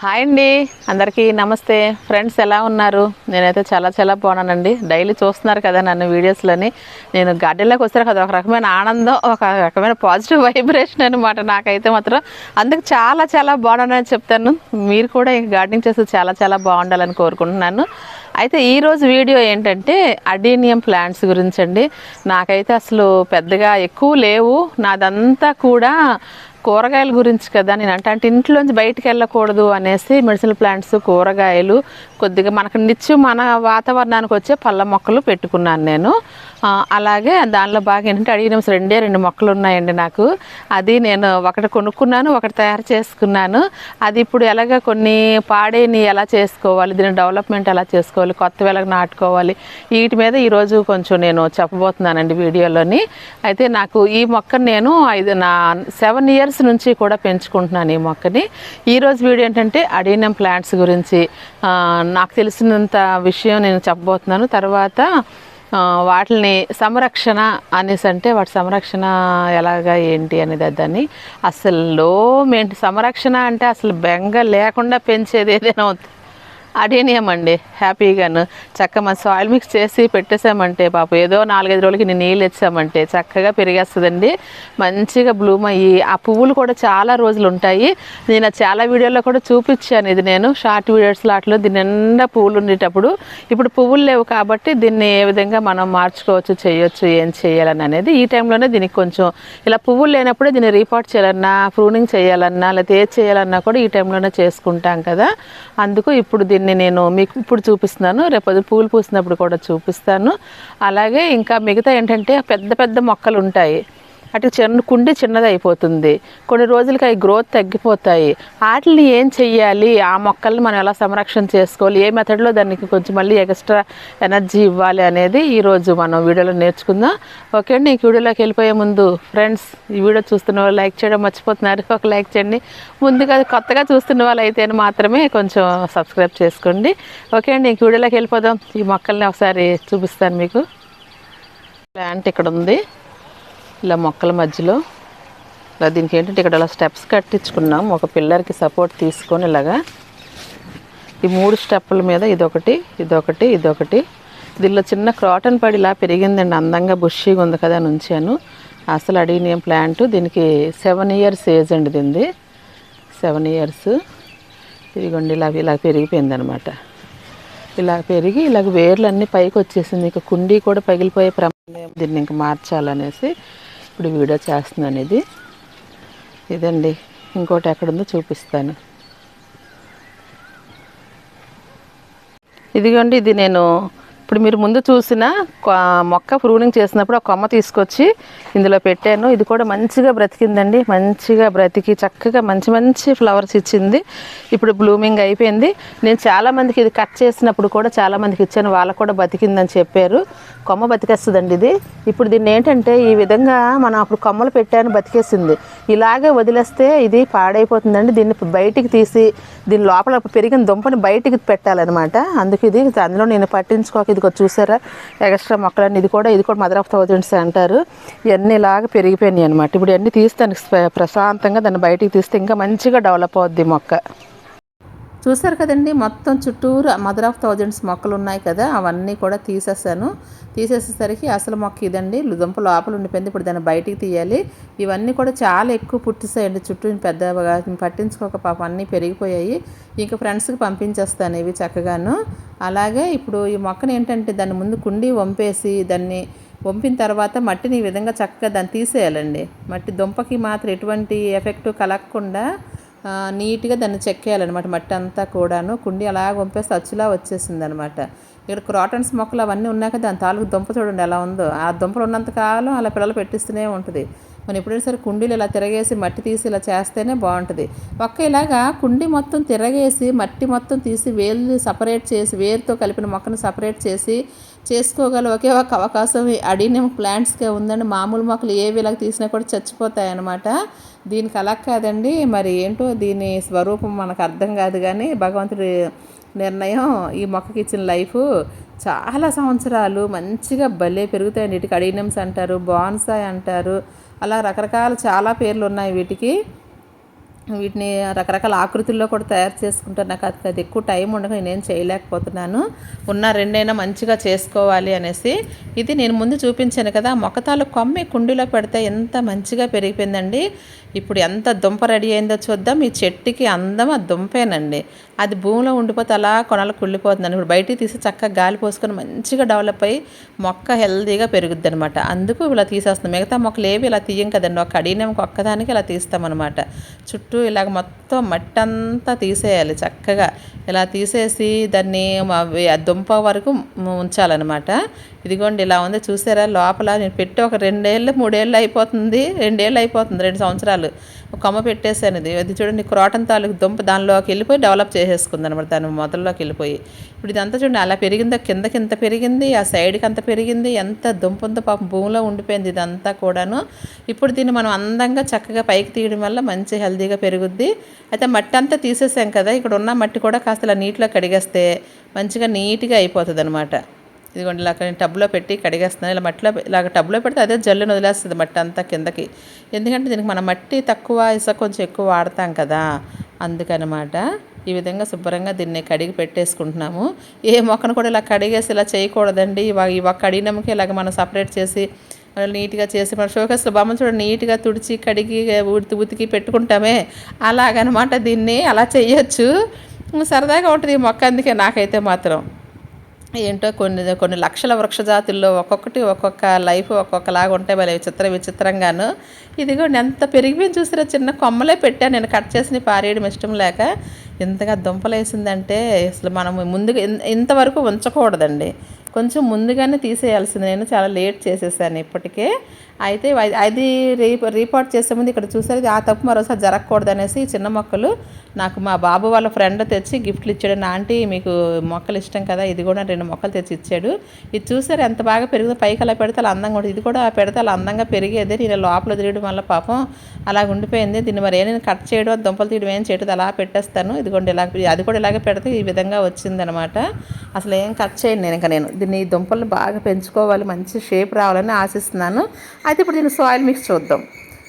Hi అండి. అందరికీ నమస్తే. ఫ్రెండ్స్ ఎలా ఉన్నారు? నేనైతే చాలా చాలా బాగున్నానండి. డైలీ చూస్తున్నారు కదా నన్ను వీడియోస్లోని. నేను గార్డెన్లోకి వస్తారు కదా ఒక రకమైన ఆనందం ఒక రకమైన పాజిటివ్ వైబ్రేషన్ అనమాట నాకైతే మాత్రం. అందుకు చాలా చాలా బాగున్నానని చెప్తాను. మీరు కూడా ఇంక గార్డెనింగ్ చేస్తే చాలా చాలా బాగుండాలని కోరుకుంటున్నాను. అయితే ఈరోజు వీడియో ఏంటంటే అడీనియం ప్లాంట్స్ గురించి అండి. నాకైతే అసలు పెద్దగా ఎక్కువ లేవు. నాదంతా కూడా కూరగాయల గురించి కదా నేను అంటే అంటే ఇంట్లోంచి బయటికి వెళ్ళకూడదు అనేసి మెడిసిన్ ప్లాంట్స్ కూరగాయలు కొద్దిగా మనకు నిత్యం మన వాతావరణానికి వచ్చే పళ్ళ మొక్కలు పెట్టుకున్నాను నేను. అలాగే దానిలో బాగా ఏంటంటే అడిగినమ్స్ రెండే రెండు మొక్కలు ఉన్నాయండి నాకు. అది నేను ఒకటి కొనుక్కున్నాను ఒకటి తయారు చేసుకున్నాను. అది ఇప్పుడు ఎలాగ కొన్ని పాడేని ఎలా చేసుకోవాలి దీని డెవలప్మెంట్ ఎలా చేసుకోవాలి కొత్తవి ఎలాగ నాటుకోవాలి వీటి మీద ఈరోజు కొంచెం నేను చెప్పబోతున్నానండి వీడియోలోని. అయితే నాకు ఈ మొక్కను నేను ఐదు నా సెవెన్ ఇయర్స్ నుంచి కూడా పెంచుకుంటున్నాను ఈ మొక్కని. ఈరోజు వీడియో ఏంటంటే అడీనం ప్లాంట్స్ గురించి. నాకు తెలిసినంత విషయం నేను చెప్పబోతున్నాను. తర్వాత వాటిని సంరక్షణ అనేసి అంటే వాటి సంరక్షణ ఎలాగా ఏంటి అనేది దాన్ని అసలు లో సంరక్షణ అంటే అసలు బెంగ లేకుండా పెంచేది ఏదైనా అవుతుంది అడేనియం అండి హ్యాపీగాను. చక్కగా మన సాయిల్ మిక్స్ చేసి పెట్టేసామంటే పాప. ఏదో నాలుగైదు రోజులకి నేను నీళ్ళు ఇచ్చామంటే చక్కగా పెరిగేస్తుందండి. మంచిగా బ్లూమ్ అయ్యి ఆ పువ్వులు కూడా చాలా రోజులు ఉంటాయి నేను చాలా వీడియోలో కూడా చూపించాను ఇది నేను. షార్ట్ వీడియోస్లో లాట్లో దీని నిండా పువ్వులు ఉండేటప్పుడు. ఇప్పుడు పువ్వులు లేవు కాబట్టి దీన్ని ఏ విధంగా మనం మార్చుకోవచ్చు చేయొచ్చు ఏం చేయాలని అనేది ఈ టైంలోనే దీనికి కొంచెం ఇలా పువ్వులు లేనప్పుడే దీన్ని రీపార్ట్ చేయాలన్నా ప్రూనింగ్ చేయాలన్నా లేకపోతే ఏది చేయాలన్నా కూడా ఈ టైంలోనే చేసుకుంటాం కదా. అందుకు ఇప్పుడు దీన్ని నేను మీకు ఇప్పుడు చూపిస్తున్నాను. రేపు పూలు పూసినప్పుడు కూడా చూపిస్తాను. అలాగే ఇంకా మిగతా ఏంటంటే పెద్ద పెద్ద మొక్కలు ఉంటాయి. అటు చిన్న కుండి చిన్నది అయిపోతుంది. కొన్ని రోజులకి అవి గ్రోత్ తగ్గిపోతాయి. వాటిని ఏం చెయ్యాలి? ఆ మొక్కల్ని మనం ఎలా సంరక్షణ చేసుకోవాలి? ఏ మెథడ్లో దానికి కొంచెం మళ్ళీ ఎక్స్ట్రా ఎనర్జీ ఇవ్వాలి అనేది ఈరోజు మనం వీడియోలో నేర్చుకుందాం. ఓకే అండి ఈ వీడియోలోకి వెళ్ళిపోయే ముందు ఫ్రెండ్స్ ఈ వీడియో చూస్తున్న వాళ్ళు లైక్ చేయడం మర్చిపోతున్నారు. ఒక లైక్ చేయండి. ముందుగా కొత్తగా చూస్తున్న వాళ్ళు అయితే మాత్రమే కొంచెం సబ్స్క్రైబ్ చేసుకోండి. ఓకే అండి ఈ వీడియోలోకి వెళ్ళిపోదాం. ఈ మొక్కల్ని ఒకసారి చూపిస్తాను మీకు. ప్లాంట్ ఇక్కడ ఉంది. ఇలా మొక్కల మధ్యలో. ఇలా దీనికి ఏంటంటే ఇక్కడ అలా స్టెప్స్ కట్టించుకున్నాం. ఒక పిల్లర్కి సపోర్ట్ తీసుకొని ఇలాగా. ఈ మూడు స్టెప్పుల మీద ఇదొకటి ఇదొకటి ఇదొకటి. దీనిలో చిన్న క్రాటన్ పడి ఇలా పెరిగిందండి. అందంగా బుషీగా ఉంది కదా అని ఉంచాను అసలు అడీనియం ప్లాంట్ దీనికి సెవెన్ ఇయర్స్ ఏజ్ అండి దీనిది. సెవెన్ ఇయర్స్ ఇదిగోండి ఇలా ఇలా పెరిగిపోయింది అనమాట ఇలా పెరిగి ఇలాగ వేర్లు అన్నీ పైకి వచ్చేసింది ఇంకా కుండీ కూడా పగిలిపోయే ప్రమాదం దీన్ని ఇంకా మార్చాలనేసి ఇప్పుడు వీడియో చేస్తున్నాను ఇది ఇదండి. ఇంకోటి ఎక్కడుందో చూపిస్తాను. ఇదిగోండి ఇది నేను ఇప్పుడు మీరు ముందు చూసిన మొక్క ప్రూనింగ్ చేసినప్పుడు ఆ కొమ్మ తీసుకొచ్చి ఇందులో పెట్టాను. ఇది కూడా మంచిగా బ్రతికిందండి. మంచిగా బ్రతికి చక్కగా మంచి మంచి ఫ్లవర్స్ ఇచ్చింది. ఇప్పుడు బ్లూమింగ్ అయిపోయింది. నేను చాలామందికి ఇది కట్ చేసినప్పుడు కూడా చాలామందికి ఇచ్చాను. వాళ్ళకు కూడా బతికిందని చెప్పారు. కొమ్మ బతికేస్తుందండి ఇది. ఇప్పుడు దీన్ని ఏంటంటే ఈ విధంగా మనం అప్పుడు కొమ్మలు పెట్టాను బతికేసింది. ఇలాగే వదిలేస్తే ఇది పాడైపోతుందండి. దీన్ని బయటికి తీసి దీని లోపల పెరిగిన దుంపని బయటికి పెట్టాలన్నమాట. అందుకు ఇది అందులో నేను పట్టించుకోక ఇదిగో చూసారా? ఎక్స్ట్రా మొక్కలన్నీ ఇది కూడా ఇది కూడా మదర్ ఆఫ్ థౌజండ్స్ అంటారు. ఇవన్నీ ఇలాగ పెరిగిపోయినాయి అనమాట ఇప్పుడు ఇవన్నీ తీస్తాను ప్రశాంతంగా దాన్ని బయటికి తీస్తే ఇంకా మంచిగా డెవలప్ అవుద్ది మొక్క. చూసారు కదండి మొత్తం చుట్టూరు మదర్ ఆఫ్ థౌజండ్స్ మొక్కలు ఉన్నాయి కదా అవన్నీ కూడా తీసేసాను. తీసేసేసరికి అసలు మొక్క ఇదండి దుంప లోపల ఉండిపోయింది ఇప్పుడు దాన్ని బయటికి తీయాలి. ఇవన్నీ కూడా చాలా ఎక్కువ పుట్టిస్తాయండి చుట్టూ పెద్దగా పట్టించుకోక పాప అన్నీ పెరిగిపోయాయి. ఇంకా ఫ్రెండ్స్కి పంపించేస్తాను ఇవి చక్కగాను. అలాగే ఇప్పుడు ఈ మొక్కను ఏంటంటే దాన్ని ముందు కుండి వంపేసి దాన్ని వంపిన తర్వాత మట్టిని ఈ విధంగా చక్కగా దాన్ని తీసేయాలండి. మట్టి దుంపకి మాత్రం ఎటువంటి ఎఫెక్ట్ కలగకుండా నీట్గా దాన్ని చెక్కేయాలన్నమాట మట్టి అంతా కూడాను. కుండి అలా పంపేస్తే అచ్చులా వచ్చేసింది అనమాట ఇక్కడ క్రాటన్స్ మొక్కలు అవన్నీ ఉన్నాక దాని తాలూకు దుంప చూడండి ఎలా ఉందో. ఆ దుంపలు ఉన్నంత కాలం అలా పిల్లలు పెట్టిస్తూనే ఉంటుంది. మనం ఎప్పుడైనా సరే కుండీలు ఇలా తిరగేసి మట్టి తీసి ఇలా చేస్తేనే బాగుంటుంది. ఒక్క ఇలాగా కుండి మొత్తం తిరగేసి మట్టి మొత్తం తీసి వేలు సపరేట్ చేసి వేరుతో కలిపిన మొక్కను సపరేట్ చేసి చేసుకోగల ఒకే ఒక అవకాశం అడినియం ప్లాంట్స్కే ఉందండి. మామూలు మొక్కలు ఏవి ఇలాగ తీసినా కూడా చచ్చిపోతాయి అన్నమాట దీనికి అలా కాదండి. మరి ఏంటో దీని స్వరూపం మనకు అర్థం కాదు కానీ భగవంతుడి నిర్ణయం ఈ మొక్కకి ఇచ్చిన లైఫ్ చాలా సంవత్సరాలు మంచిగా భలే పెరుగుతాయండి. వీటికి అడినమ్స్ అంటారు బాన్సాయ్ అంటారు అలా రకరకాల చాలా పేర్లు ఉన్నాయి వీటికి. వీటిని రకరకాల ఆకృతుల్లో కూడా తయారు చేసుకుంటాను నాకు అది అది ఎక్కువ టైం ఉండక నేనేం చేయలేకపోతున్నాను. ఉన్న రెండైనా మంచిగా చేసుకోవాలి అనేసి. ఇది నేను ముందు చూపించాను కదా మొక్కతాలు కొమ్మి కుండీలో పెడితే ఎంత మంచిగా పెరిగిపోయిందండి. ఇప్పుడు ఎంత దుంప రెడీ అయిందో చూద్దాం. ఈ చెట్టుకి అందం ఆ దుంపేనండి. అది భూమిలో ఉండిపోతే అలా కొనలు కుళ్ళిపోతుందండి. ఇప్పుడు బయటికి తీసి చక్కగా గాలి పోసుకొని మంచిగా డెవలప్ అయ్యి మొక్క హెల్దీగా పెరుగుద్ది అనమాట అందుకు ఇలా తీసేస్తాం మిగతా మొక్కలు ఏవి ఇలా తీయం కదండి. ఒక అడిగినమ్మకి ఒక్కదానికి ఇలా తీస్తామన్నమాట. చుట్టూ ఇలాగ మొత్తం మట్టి అంతా తీసేయాలి చక్కగా. ఇలా తీసేసి దాన్ని ఆ దుంప వరకు ఉంచాలన్నమాట. ఇదిగోండి ఇలా ఉంది. చూసారా? లోపల నేను పెట్టి ఒక రెండేళ్ళు మూడేళ్ళు అయిపోతుంది. రెండేళ్ళు అయిపోతుంది. రెండు సంవత్సరాలు. ఒక కొమ్మ పెట్టేశాను. ఇది అది చూడండి క్రోటన్ తాలూకు దుంప దానిలోకి వెళ్ళిపోయి డెవలప్ చేసేసుకుంది అనమాట దాని మొదల్లోకి వెళ్ళిపోయి. ఇప్పుడు ఇదంతా చూడండి అలా పెరిగిందో? కిందకి ఇంత పెరిగింది ఆ సైడ్కి అంత పెరిగింది ఎంత దుంపంతో పాపం భూమిలో ఉండిపోయింది ఇదంతా కూడాను. ఇప్పుడు దీన్ని మనం అందంగా చక్కగా పైకి తీయడం వల్ల మంచి హెల్తీగా పెరుగుద్ది. అయితే మట్టి అంతా తీసేసాం కదా ఇక్కడ ఉన్న మట్టి కూడా కాస్త ఇలా నీటిలో కడిగేస్తే మంచిగా నీట్గా అయిపోతుంది అనమాట ఇదిగోండి ఇలా టబ్లో పెట్టి కడిగేస్తున్నాను. ఇలా మట్టిలో ఇలాగ టబ్లో పెడితే అదే జల్లును వదిలేస్తుంది మట్టి అంతా కిందకి. ఎందుకంటే దీనికి మన మట్టి తక్కువ ఇసుక కొంచెం ఎక్కువ వాడతాం కదా. అందుకనమాట ఈ విధంగా శుభ్రంగా దీన్ని కడిగి పెట్టేసుకుంటున్నాము. ఏ మొక్కను కూడా ఇలా కడిగేసి ఇలా చేయకూడదండి. ఇవ ఇవ కడిగినమ్మకి ఇలాగ మనం సపరేట్ చేసి నీట్గా చేసి మన షోకేస్లో బొమ్మ చూడండి నీట్గా తుడిచి కడిగి ఉడికి ఉతికి పెట్టుకుంటామే. అలాగనమాట దీన్ని అలా చేయొచ్చు సరదాగా ఉంటుంది ఈ మొక్క. అందుకే నాకైతే మాత్రం ఏంటో కొన్ని కొన్ని లక్షల వృక్ష జాతుల్లో ఒక్కొక్కటి ఒక్కొక్క లైఫ్ ఒక్కొక్కలాగా ఉంటాయి. మరి విచిత్ర విచిత్రంగాను. ఇదిగో ఎంత పెరిగిపోయింది చూసారా చిన్న కొమ్మలే పెట్టాను. నేను కట్ చేసి పారేయడం ఇష్టం లేక ఇంతగా దుంపలు వేసిందంటే అసలు మనం ముందుగా ఇంతవరకు ఉంచకూడదండి. కొంచెం ముందుగానే తీసేయాల్సింది. నేను చాలా లేట్ చేసేసాను ఇప్పటికే. అయితే అది రీ రీపోర్ట్ చేసే ముందు ఇక్కడ చూసారు ఆ తప్పు మరోసారి జరగకూడదు అనేసి ఈ చిన్న మొక్కలు నాకు మా బాబు వాళ్ళ ఫ్రెండ్ తెచ్చి గిఫ్ట్లు ఇచ్చాడు. నా ఆంటీ మీకు మొక్కలు ఇష్టం కదా ఇది కూడా రెండు మొక్కలు తెచ్చి ఇచ్చాడు. ఇది చూసారు ఎంత బాగా పెరుగుతుందో పైకి అలా పెడితే అలా అందంగా ఉంటుంది. ఇది కూడా పెడితే అలా అందంగా పెరిగేది నేను లోపల తిరగడం వల్ల పాపం అలా ఉండిపోయింది. దీన్ని మరి ఏమైనా కట్ చేయడం దుంపలు తీయడం ఏం చేయడం అలా పెట్టేస్తాను. ఇదిగోండి ఇలా అది కూడా ఇలాగే పెడితే ఈ విధంగా వచ్చిందనమాట. అసలు ఏం కట్ చేయను నేను ఇంకా నేను. దీన్ని ఈ దుంపలు బాగా పెంచుకోవాలి మంచి షేప్ రావాలని ఆశిస్తున్నాను. అయితే ఇప్పుడు దీన్ని సాయిల్ మిక్స్ చూద్దాం.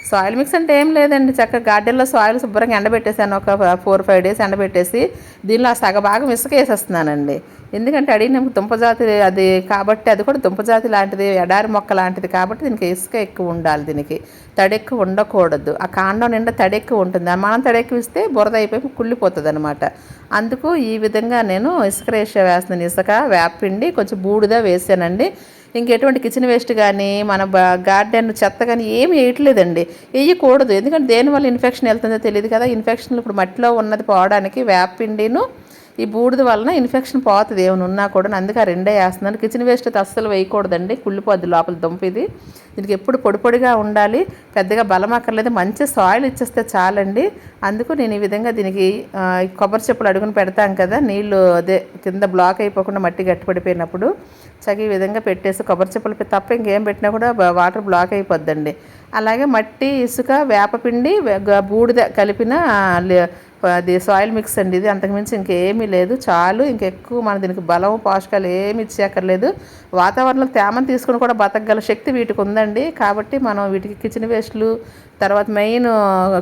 సాయిల్ మిక్స్ అంటే ఏం లేదండి. చక్కగా గార్డెన్లో సాయిల్ శుభ్రంగా ఎండబెట్టేసాను. ఒక ఫోర్ ఫైవ్ డేస్ ఎండబెట్టేసి దీనిలో ఆ సగ భాగం ఇసుక వేసేస్తున్నానండి ఎందుకంటే అడిగిన దుంపజాతి అది కాబట్టి అది కూడా దుంపజాతి లాంటిది ఎడారి మొక్క లాంటిది కాబట్టి దీనికి ఇసుక ఎక్కువ ఉండాలి దీనికి. తడెక్కు ఉండకూడదు. ఆ కాండం నిండా తడెక్కు ఉంటుంది. మనం తడెక్కు ఇస్తే బురద అయిపోయి కుళ్ళిపోతుంది అనమాట అందుకు ఈ విధంగా నేను ఇసుక రేష వేస్తున్నాను. ఇసుక వేపిండి కొంచెం బూడిద వేసానండి. ఇంకెటువంటి కిచెన్ వేస్ట్ కానీ మన గార్డెన్ చెత్త కానీ ఏమి వేయట్లేదండి. వేయకూడదు. ఎందుకంటే దేనివల్ల ఇన్ఫెక్షన్ వెళ్తుందో తెలియదు కదా. ఇన్ఫెక్షన్ ఇప్పుడు మట్టిలో ఉన్నది పోవడానికి వేపిండిను ఈ బూడిద వలన ఇన్ఫెక్షన్ పోతుంది. ఏమైనా ఉన్నా కూడా అందుకే ఆ రెండే వేస్తున్నాను. కిచెన్ వేస్ట్ అయితే అస్సలు వేయకూడదండి. కుళ్ళిపోద్ది లోపల దుంపిది దీనికి ఎప్పుడు పొడి పొడిగా ఉండాలి. పెద్దగా బలం అక్కర్లేదు. మంచి సాయిల్ ఇచ్చేస్తే చాలండి. అందుకు నేను ఈ విధంగా దీనికి కొబ్బరి చెప్పులు అడుగుని పెడతాం కదా. నీళ్ళు అదే కింద బ్లాక్ అయిపోకుండా మట్టి గట్టిపడిపోయినప్పుడు చక్క ఈ విధంగా పెట్టేసి కొబ్బరి చిప్పలు తప్ప ఇంకేం పెట్టినా కూడా వాటర్ బ్లాక్ అయిపోద్దండి. అలాగే మట్టి ఇసుక వేపపిండి బూడిద కలిపిన లే- అది సాయిల్ మిక్స్ అండి ఇది. అంతకుమించి ఇంకేమీ లేదు. చాలు. ఇంకెక్కువ మన దీనికి బలం పోషకాలు ఏమి ఇచ్చేయక్కర్లేదు. వాతావరణంలో తేమను తీసుకుని కూడా బతకగల శక్తి వీటికి ఉందండి. కాబట్టి మనం వీటికి కిచెన్ వేస్ట్లు తర్వాత మెయిన్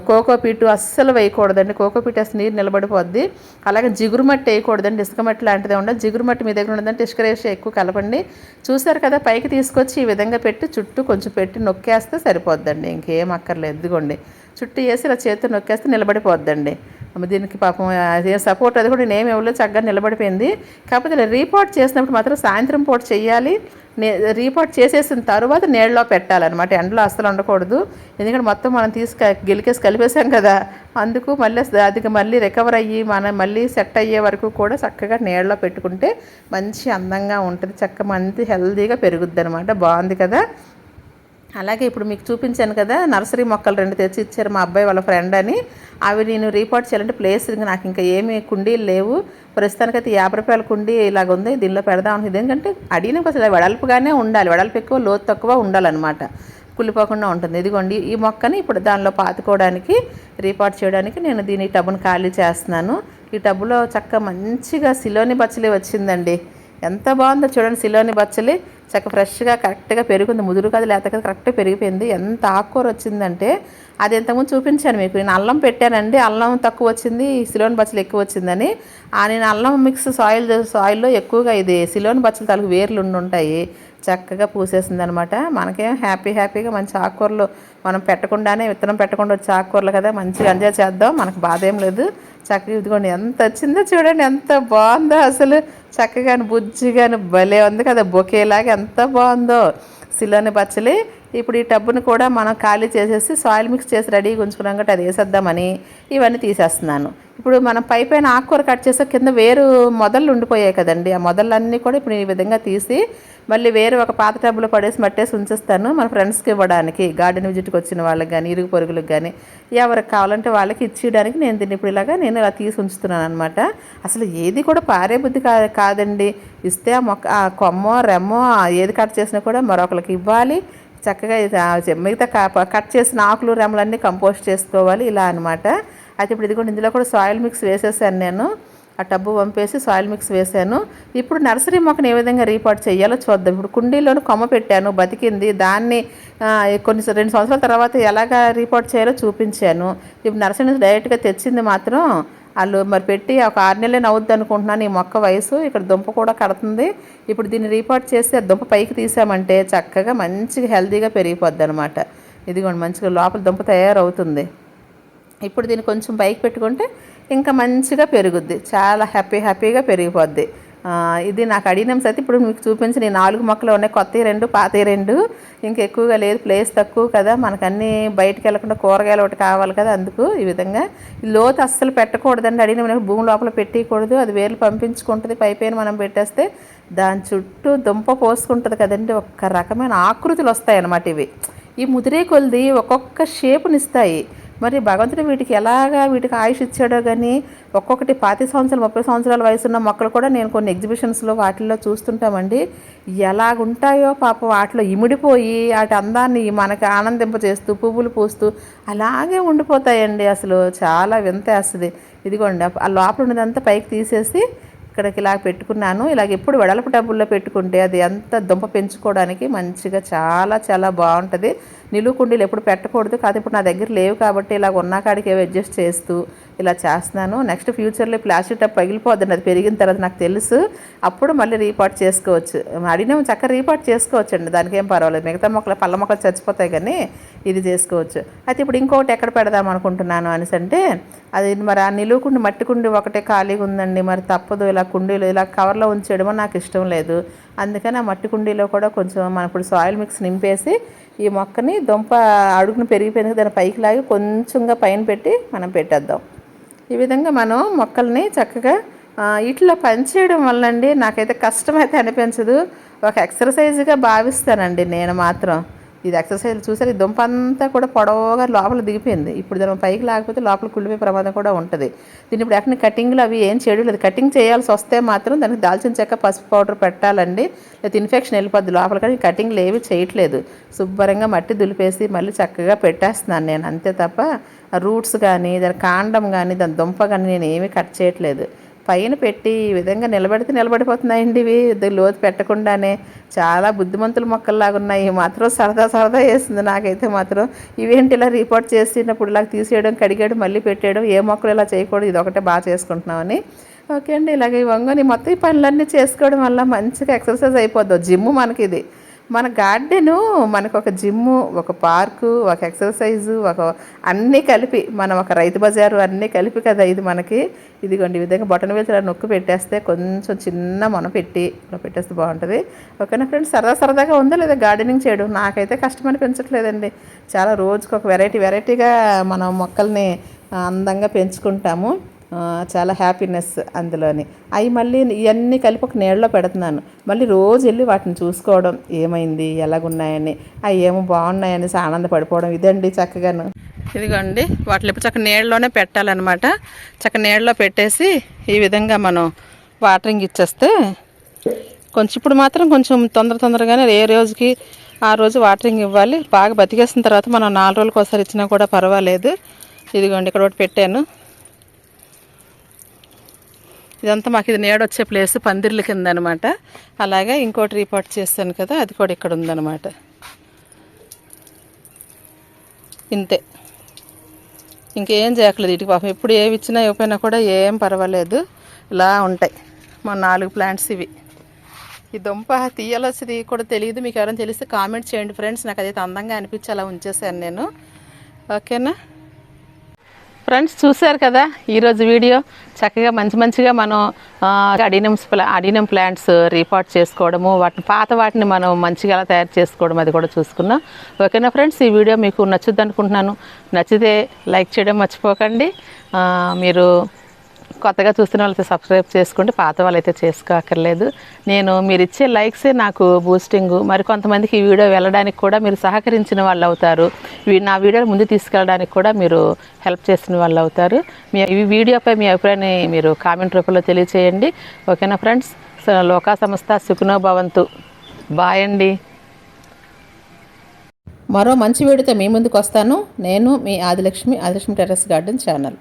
కోకోపీటు అస్సలు వేయకూడదండి. కోకోపీట్ అసలు నీరు నిలబడిపోద్ది. అలాగే జిగురు మట్టి వేయకూడదండి. ఇసుక మట్టి లాంటిదే ఉండదు. జిగురు మట్టి మీ దగ్గర ఉండదంటే ఇసుక ఎక్కువ కలపండి. చూసారు కదా పైకి తీసుకొచ్చి ఈ విధంగా పెట్టి చుట్టూ కొంచెం పెట్టి నొక్కేస్తే సరిపోద్దండి. ఇంకేం అక్కర్లేదు. ఇదిగోండి. చుట్టూ వేసి ఇలా చేతితో నొక్కేస్తే నిలబడిపోద్దండి. దీనికి పాపం అదే సపోర్ట్ అది కూడా నేనేమి ఇవ్వలేదు చక్కగా నిలబడిపోయింది. కాకపోతే రీపోర్ట్ చేసినప్పుడు మాత్రం సాయంత్రం పూట చేయాలి నే రీపోర్ట్ చేసేసిన తర్వాత నీళ్ళలో పెట్టాలన్నమాట. ఎండలో అస్సలు ఉండకూడదు. ఎందుకంటే మొత్తం మనం తీసుక గెలికేసి కలిపేసాం కదా. అందుకు మళ్ళీ అది మళ్ళీ రికవర్ అయ్యి మనం మళ్ళీ సెట్ అయ్యే వరకు కూడా చక్కగా నీళ్ళలో పెట్టుకుంటే మంచి అందంగా ఉంటుంది. చక్క మంచి హెల్దీగా పెరుగుద్ది అనమాట బాగుంది కదా. అలాగే ఇప్పుడు మీకు చూపించాను కదా నర్సరీ మొక్కలు రెండు తెచ్చి ఇచ్చారు మా అబ్బాయి వాళ్ళ ఫ్రెండ్ అని. అవి నేను రీపోర్ట్ చేయాలంటే ప్లేస్ నాకు ఇంకా ఏమి కుండీలు లేవు. ప్రస్తుతానికైతే యాభై రూపాయల కుండీ ఇలాగ ఉంది దీనిలో పెడదాం అనుకుంది. ఎందుకంటే అడిగిన అసలు వెడల్పుగానే ఉండాలి వెడల్పు ఎక్కువ లోతు తక్కువ ఉండాలన్నమాట. కుళ్ళిపోకుండా ఉంటుంది. ఇదిగోండి ఈ మొక్కని ఇప్పుడు దానిలో పాతుకోవడానికి రీపాట్ చేయడానికి నేను దీని టబ్బును ఖాళీ చేస్తున్నాను. ఈ టబ్బులో చక్క మంచిగా సిలోని బచ్చలే వచ్చిందండి. ఎంత బాగుందో చూడండి సిలోని బచ్చలి చక్క ఫ్రెష్గా కరెక్ట్గా పెరుగుంది. ముదురు కాదు లేత కదా కరెక్ట్గా పెరిగిపోయింది. ఎంత ఆకుకూర వచ్చిందంటే అది ఇంతకుముందు చూపించాను మీకు. నేను అల్లం పెట్టానండి అల్లం తక్కువ వచ్చింది సిలోని బచ్చలు ఎక్కువ వచ్చిందని. ఆ నేను అల్లం మిక్స్ సాయిల్ సాయిల్లో ఎక్కువగా ఇది సిలోని బచ్చలు తలకు వేర్లు ఉంటాయి. చక్కగా పూసేసింది అనమాట మనకేం హ్యాపీ హ్యాపీగా మంచి ఆకుకూరలు మనం పెట్టకుండానే విత్తనం పెట్టకుండా వచ్చే ఆకుకూరలు కదా మంచిగా ఎంజాయ్ చేద్దాం. మనకు బాధ ఏం లేదు. చక్కగా ఇదిగోండి ఎంత వచ్చిందో చూడండి ఎంత బాగుందో అసలు. చక్కగాను బుజ్జిగాను భలే ఉంది కదా. బొకేలాగా ఎంత బాగుందో. సిలోని పచ్చలి. ఇప్పుడు ఈ టబ్బుని కూడా మనం ఖాళీ చేసేసి సాయిల్ మిక్స్ చేసి రెడీగా ఉంచుకున్నాం కాబట్టి అది వేసేద్దామని ఇవన్నీ తీసేస్తున్నాను. ఇప్పుడు మనం పై పైన ఆకుకూర కట్ చేస్తే కింద వేరు మొదళ్ళు ఉండిపోయాయి కదండి. ఆ మొదళ్ళన్నీ కూడా ఇప్పుడు ఈ విధంగా తీసి మళ్ళీ వేరు ఒక పాత టబ్బులో పడేసి మట్టేసి ఉంచేస్తాను. మన ఫ్రెండ్స్కి ఇవ్వడానికి గార్డెన్ విజిట్కి వచ్చిన వాళ్ళకి కానీ ఇరుగు పొరుగులకు కానీ ఎవరికి కావాలంటే వాళ్ళకి ఇచ్చేయడానికి నేను దీన్ని ఇప్పుడు ఇలాగా నేను ఇలా తీసి ఉంచుతున్నాను అనమాట అసలు ఏది కూడా పారే బుద్ధి కా కాదండి. ఇస్తే ఆ మొక్క ఆ కొమ్మో రెమ్మో ఏది కట్ చేసినా కూడా మరొకరికి ఇవ్వాలి. చక్కగా మిగతా కట్ చేసిన ఆకులు రెమ్మలన్నీ కంపోస్ట్ చేసుకోవాలి. ఇలా అనమాట అయితే ఇప్పుడు ఇదిగోండి ఇందులో కూడా సాయిల్ మిక్స్ వేసేసాను నేను. ఆ టబ్బు పంపేసి సాయిల్ మిక్స్ వేసాను. ఇప్పుడు నర్సరీ మొక్కను ఏ విధంగా రీపాట్ చేయాలో చూద్దాం. ఇప్పుడు కుండీలోని కొమ్మ పెట్టాను బతికింది. దాన్ని కొన్ని రెండు సంవత్సరాల తర్వాత ఎలాగా రీపాట్ చేయాలో చూపించాను. ఇప్పుడు నర్సరీ నుంచి డైరెక్ట్గా తెచ్చింది మాత్రం వాళ్ళు మరి పెట్టి ఒక ఆరు నెలలే నవ్వుద్ది అనుకుంటున్నాను ఈ మొక్క వయసు. ఇక్కడ దుంప కూడా కడుతుంది. ఇప్పుడు దీన్ని రీపాట్ చేసి ఆ దుంప పైకి తీసామంటే చక్కగా మంచిగా హెల్తీగా పెరిగిపోద్ది అనమాట ఇదిగోండి మంచిగా లోపల దుంప తయారవుతుంది. ఇప్పుడు దీన్ని కొంచెం పైకి పెట్టుకుంటే ఇంకా మంచిగా పెరుగుద్ది. చాలా హ్యాపీ హ్యాపీగా పెరిగిపోద్ది. ఇది నాకు అడిగినాం సైతే ఇప్పుడు మీకు చూపించిన ఈ నాలుగు మొక్కలు ఉన్నాయి. కొత్తవి రెండు పాతవి రెండు. ఇంకా ఎక్కువగా లేదు. ప్లేస్ తక్కువ కదా. మనకన్నీ బయటకు వెళ్ళకుండా కూరగాయలు ఒకటి కావాలి కదా అందుకు ఈ విధంగా. ఈ లోతు అస్సలు పెట్టకూడదండి. అడిగిన భూమి లోపల పెట్టకూడదు అది వేర్లు పంపించుకుంటుంది. పైపైన మనం పెట్టేస్తే దాని చుట్టూ దుంప పోసుకుంటుంది కదండి. ఒక్క రకమైన ఆకృతులు వస్తాయి అన్నమాట ఇవి. ఈ ముదిరే కొలిది ఒక్కొక్క షేపునిస్తాయి మరి భగవంతుడు వీటికి ఎలాగా వీటికి ఆయుష్ ఇచ్చాడో కానీ ఒక్కొక్కటి పాతి సంవత్సరాలు ముప్పై సంవత్సరాల వయసున్న మొక్కలు కూడా నేను కొన్ని ఎగ్జిబిషన్స్లో వాటిల్లో చూస్తుంటామండి. ఎలాగుంటాయో పాప వాటిలో ఇమిడిపోయి వాటి అందాన్ని మనకి ఆనందింపజేస్తూ పువ్వులు పూస్తూ అలాగే ఉండిపోతాయండి అసలు. చాలా వింతేస్తుంది ఇదిగోండి ఆ లోపల ఉన్నదంతా పైకి తీసేసి ఇక్కడికి ఇలా పెట్టుకున్నాను. ఇలాగ ఎప్పుడు వెడల్పు టబ్బుల్లో పెట్టుకుంటే అది ఎంత దుంప పెంచుకోవడానికి మంచిగా చాలా చాలా బాగుంటుంది. నిలువు కుండీలు ఎప్పుడు పెట్టకూడదు కాదు ఇప్పుడు నా దగ్గర లేవు కాబట్టి ఇలా ఉన్న కాడికి ఏవో అడ్జస్ట్ చేస్తూ ఇలా చేస్తున్నాను. నెక్స్ట్ ఫ్యూచర్లో ప్లాస్టిక్ టప్ పగిలిపోద్దండి అది పెరిగిన తర్వాత నాకు తెలుసు. అప్పుడు మళ్ళీ రీపాట్ చేసుకోవచ్చు. అడిగినా చక్కగా రీపాట్ చేసుకోవచ్చండి దానికి ఏం పర్వాలేదు. మిగతా మొక్కలు పళ్ళ మొక్కలు చచ్చిపోతాయి కానీ ఇది చేసుకోవచ్చు. అయితే ఇప్పుడు ఇంకొకటి ఎక్కడ పెడదాం అనుకుంటున్నాను అనేసి అంటే అది మరి ఆ నిలువు కుండి మట్టి కుండి ఒకటే ఖాళీగా ఉందండి. మరి తప్పదు ఇలా కుండీలు ఇలా కవర్లో ఉంచేయడమో నాకు ఇష్టం లేదు. అందుకని ఆ మట్టి కుండీలో కూడా కొంచెం మనం ఇప్పుడు సాయిల్ మిక్స్ నింపేసి ఈ మొక్కని దుంప అడుగును పెరిగిపోయిన దాని పైకి లాగి కొంచెంగా పైన పెట్టి మనం పెట్టేద్దాం. ఈ విధంగా మనం మొక్కల్ని చక్కగా ఇట్లా పనిచేయడం వల్ల అండి నాకైతే కష్టమైతే అనిపించదు. ఒక ఎక్సర్సైజ్గా భావిస్తానండి నేను మాత్రం. ఇది ఎక్సర్సైజ్ చూసారు ఈ దుంప అంతా కూడా పొడవుగా లోపల దిగిపోయింది. ఇప్పుడు దాని పైకి లేకపోతే లోపల కుళ్ళిపోయే ప్రమాదం కూడా ఉంటుంది. దీన్ని ఇప్పుడు ఎక్కడ కటింగ్లు అవి ఏం చేయడం లేదు. కటింగ్ చేయాల్సి వస్తే మాత్రం దానికి దాల్చిన చెక్క పసుపు పౌడర్ పెట్టాలండి. లేకపోతే ఇన్ఫెక్షన్ వెళ్ళిపోద్ది లోపల కానీ కటింగ్లు ఏవి చేయట్లేదు. శుభ్రంగా మట్టి దులిపేసి మళ్ళీ చక్కగా పెట్టేస్తున్నాను నేను. అంతే తప్ప రూట్స్ కానీ దాని కాండం కానీ దాని దుంప కానీ నేను ఏమీ కట్ చేయట్లేదు. పైన పెట్టి ఈ విధంగా నిలబడితే నిలబడిపోతున్నాయండి ఇవి. లోతు పెట్టకుండానే చాలా బుద్ధిమంతుల మొక్కల్లాగా ఉన్నాయి. మాత్రం సరదా సరదా వేస్తుంది నాకైతే మాత్రం. ఇవేంటి ఇలా రిపోర్ట్ చేసినప్పుడు ఇలా తీసేయడం కడిగేయడం మళ్ళీ పెట్టేయడం ఏ మొక్కలు ఇలా చేయకూడదు ఇది ఒకటే బాగా చేసుకుంటున్నామని. ఓకే అండి ఇలాగ ఈ వంగని మొత్తం ఈ పనులన్నీ చేసుకోవడం వల్ల మంచిగా ఎక్సర్సైజ్ అయిపోద్ది. జిమ్ మనకి ఇది మన గార్డెను మనకు ఒక జిమ్ము ఒక పార్కు ఒక ఎక్సర్సైజు ఒక అన్నీ కలిపి మనం ఒక రైతు బజారు అన్నీ కలిపి కదా ఇది మనకి. ఇదిగోండి ఈ విధంగా బొటన వేసి నొక్కు నొక్కి పెట్టేస్తే కొంచెం చిన్న మొన పెట్టి ఇలా పెట్టేస్తే బాగుంటుంది. ఓకేనా ఫ్రెండ్స్ సరదా సరదాగా ఉందా లేదా గార్డెనింగ్ చేయడం? నాకైతే కష్టం అనిపించట్లేదండి. చాలా రోజుకి ఒక వెరైటీ వెరైటీగా మనం మొక్కల్ని అందంగా పెంచుకుంటాము. చాలా హ్యాపీనెస్ అందులోని. అవి మళ్ళీ ఇవన్నీ కలిపి ఒక నీళ్ళలో పెడుతున్నాను. మళ్ళీ రోజు వెళ్ళి వాటిని చూసుకోవడం ఏమైంది ఎలాగున్నాయని అవి ఏమో బాగున్నాయనేసి ఆనందపడిపోవడం ఇదండి చక్కగాను. ఇదిగోండి వాటిని ఇప్పుడు చక్క నీళ్ళలోనే పెట్టాలన్నమాట. చక్క నీళ్ళలో పెట్టేసి ఈ విధంగా మనం వాటరింగ్ ఇచ్చేస్తే కొంచెం ఇప్పుడు మాత్రం కొంచెం తొందర తొందరగానే ఏ రోజుకి ఆ రోజు వాటరింగ్ ఇవ్వాలి. బాగా బతికేసిన తర్వాత మనం నాలుగు రోజులకు ఒకసారి ఇచ్చినా కూడా పర్వాలేదు. ఇదిగోండి ఇక్కడ ఒకటి పెట్టాను. ఇదంతా మాకు ఇది నేడొచ్చే ప్లేస్ పందిర్ల కింద అనమాట అలాగే ఇంకోటి రిపోర్ట్ చేస్తాను కదా అది కూడా ఇక్కడ ఉందన్నమాట ఇంతే. ఇంకేం చేయట్లేదు ఇటు పాపం ఎప్పుడు ఏవి ఇచ్చినా ఇవ్వకపోయినా కూడా ఏం పర్వాలేదు. ఇలా ఉంటాయి. మా నాలుగు ప్లాంట్స్ ఇవి. ఈ దుంప తీయాల్సింది కూడా తెలియదు. మీకు ఎవరైనా తెలిస్తే కామెంట్ చేయండి ఫ్రెండ్స్. నాకు అదైతే అందంగా అనిపించి అలా ఉంచేసాను నేను. ఓకేనా? ఫ్రెండ్స్ చూశారు కదా? ఈరోజు వీడియో. చక్కగా మంచి మంచిగా మనం అడినమ్స్ ప్లా అడినం ప్లాంట్స్ రీపాట్ చేసుకోవడము వాటిని పాత వాటిని మనం మంచిగా ఎలా తయారు చేసుకోవడం అది కూడా చూసుకున్నాం ఓకేనా ఫ్రెండ్స్? ఈ వీడియో మీకు నచ్చుద్ది అనుకుంటున్నాను. నచ్చితే లైక్ చేయడం మర్చిపోకండి. మీరు కొత్తగా చూస్తున్న వాళ్ళైతే సబ్స్క్రైబ్ చేసుకోండి. పాత వాళ్ళైతే చేసుకోక్కర్లేదు నేను మీరు ఇచ్చే లైక్సే నాకు బూస్టింగ్ మరి కొంతమందికి ఈ వీడియో వెళ్ళడానికి కూడా మీరు సహకరించిన వాళ్ళు అవుతారు. నా వీడియోని ముందు తీసుకెళ్ళడానికి కూడా మీరు హెల్ప్ చేసిన వాళ్ళు అవుతారు. మీ ఈ వీడియోపై మీ అభిప్రాయాన్ని మీరు కామెంట్ రూపంలో తెలియచేయండి. ఓకేనా ఫ్రెండ్స్ లోకా సంస్థ సుఖనో భవంతు. బాయ్ అండి. మరో మంచి వీడియోతో మీ ముందుకు వస్తాను. నేను మీ Adilakshmi Adilakshmi terrace garden channel.